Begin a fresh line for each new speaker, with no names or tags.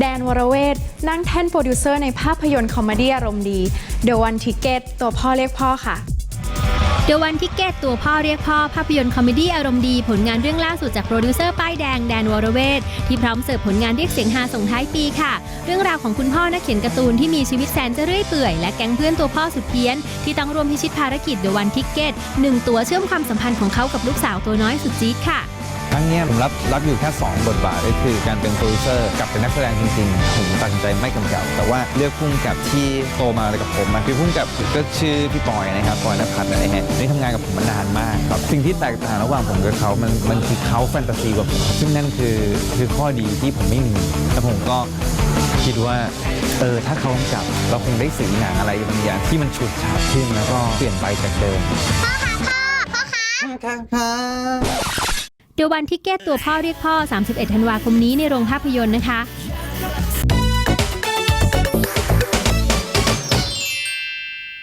แดนวรเวทนั่งแท่นโปรดิวเซอร์ในภาพยนตร์คอมเมดี้อารมณ์ดี The One Ticket ตัวพ่อเรียกพ่อค่ะ
เดวันทิเกตตัวพ่อเรียกพ่อภาพยนตร์คอมเมดี้อารมณ์ดี ผลงานเรื่องล่าสุดจากโปรดิวเซอร์ป้ายแดงแดนวรเวทที่พร้อมเสิร์ฟผลงานเรียกเสียงฮาส่งท้ายปีค่ะ เรื่องราวของคุณพ่อนักเขียนการ์ตูนที่มีชีวิตแสนจะเรื่อยเปื่อยและแก๊งเพื่อนตัวพ่อสุดเพี้ยน ที่ต้องร่วมพิชิตภารกิจเดวันทิเกตหนึ่งตัวเชื่อมความสัมพันธ์ของเขากับลูกสาวตัวน้อยสุดจี๊ดค่ะ
ครั้งนี้ผมรับรับอยู่แค่ 2 บทบาทก็คือการเป็นโปรดิวเซอร์กับเป็นนักแสดงจริงๆ ผมตัดสินใจไม่กำกับ แต่ว่าเลือกพุ่งกับที่โตมาเลยกับผมอะคือพุ่งกับก็ชื่อพี่ปอยนะครับปอยนภัทรนะฮะนี่ทำงานกับผมมานานมากครับสิ่งที่แตกต่างระหว่างผมกับเขามันมันคือเขาแฟนตาซีกว่าผมซึ่งนั่นคือคือข้อดีที่ผมไม่มีแล้วผมก็คิดว่าเออถ้าเขากำกับเราคงได้สีหนังอะไรบางอย่างที่มันฉูดฉาดขึ้นแล้วก็เปลี่ยนไปจากเดิมพ่อค่ะ
พ่อค่ะ
เดวันที่เก้ตัวพ่อเรียกพ่อ 31 ธันวาคมนี้ในโรงภาพยนตร์นะคะ